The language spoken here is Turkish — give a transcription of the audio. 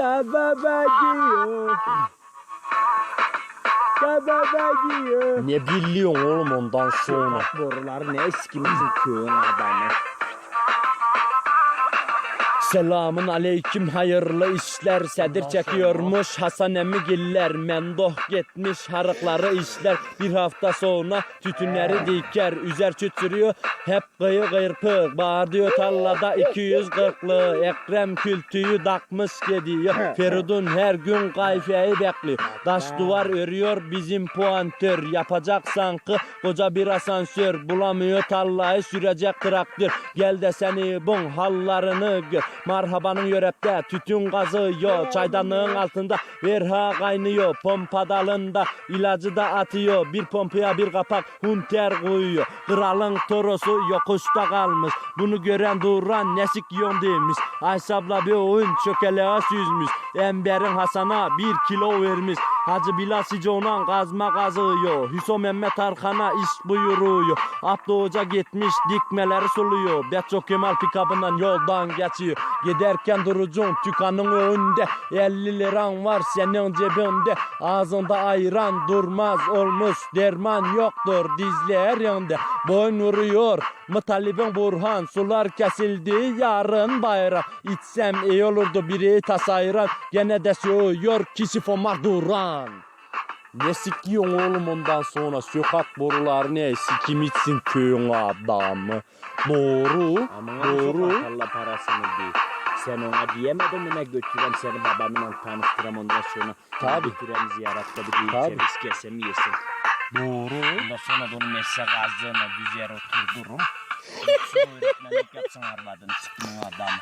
Kebaba giyiyor. Kebaba giyiyor. Ne biliyorsun oğlum ondan sonra? Boruları ne eskimizin köyün adamı. Selamun aleyküm hayırlı işler. Sedir çekiyormuş. Hasan Emigiller Mendoh gitmiş. Harıkları işler. Bir hafta sonra tütünleri diker. Üzer çütürüyor hep kıyı kırpık Bağır diyor tarlada 240'lı Ekrem kültüyü takmış gidiyor. Feridun her gün kayfeyi bekliyor. Taş duvar örüyor. Bizim puantör. Yapacak sanki koca bir asansör. Bulamıyor tarlayı sürecek traktör. Gel de seni bun hallarını gör Marhabanın yörepte tütün gazıyor Çaydanlığın altında verha kaynıyor Pompa dalında ilacı da atıyor. Bir pompaya bir kapak hunter koyuyor Kralın torosu yokuşta kalmış Bunu gören duran nesik yiyorum demiş. Aysabla bir oyun çökeleğe süzmüş. Emberin Hasan'a bir kilo vermiş Hacı Bilal Sico'nan kazma kazıyor. Hüso Mehmet Arkan'a iş buyuruyor. Abdü Hoca gitmiş dikmeleri suluyor. Betço Kemal pikabından yoldan geçiyor. Giderken durucun tükanın önünde. 50 liran var senin cebinde. Ağzında ayran durmaz olmuş Derman yoktur dizler yanında Boyun vuruyor Mutalibin Burhan. Sular kesildi yarın bayram. İçsem iyi olurdu biri tasayran. Gene de söylüyor kişi fomar duran ne sikiyorsun oğlum ondan sonra sokak boruları ne sikim içsin köyün adamı Doğru Ama Doğru. Allah parasını değil. Sen ona diyemedin mi ne götürem seni babamla tanıştıram ondan sonra. Tabii. Götürem ziyaratta bir Tabii. ceviz kesem yesin. Doğru Ondan sonra da onu meslek ağzına düzer oturdurum. Gitsin öğretmenlik yapsın arvadını sikimin adamı.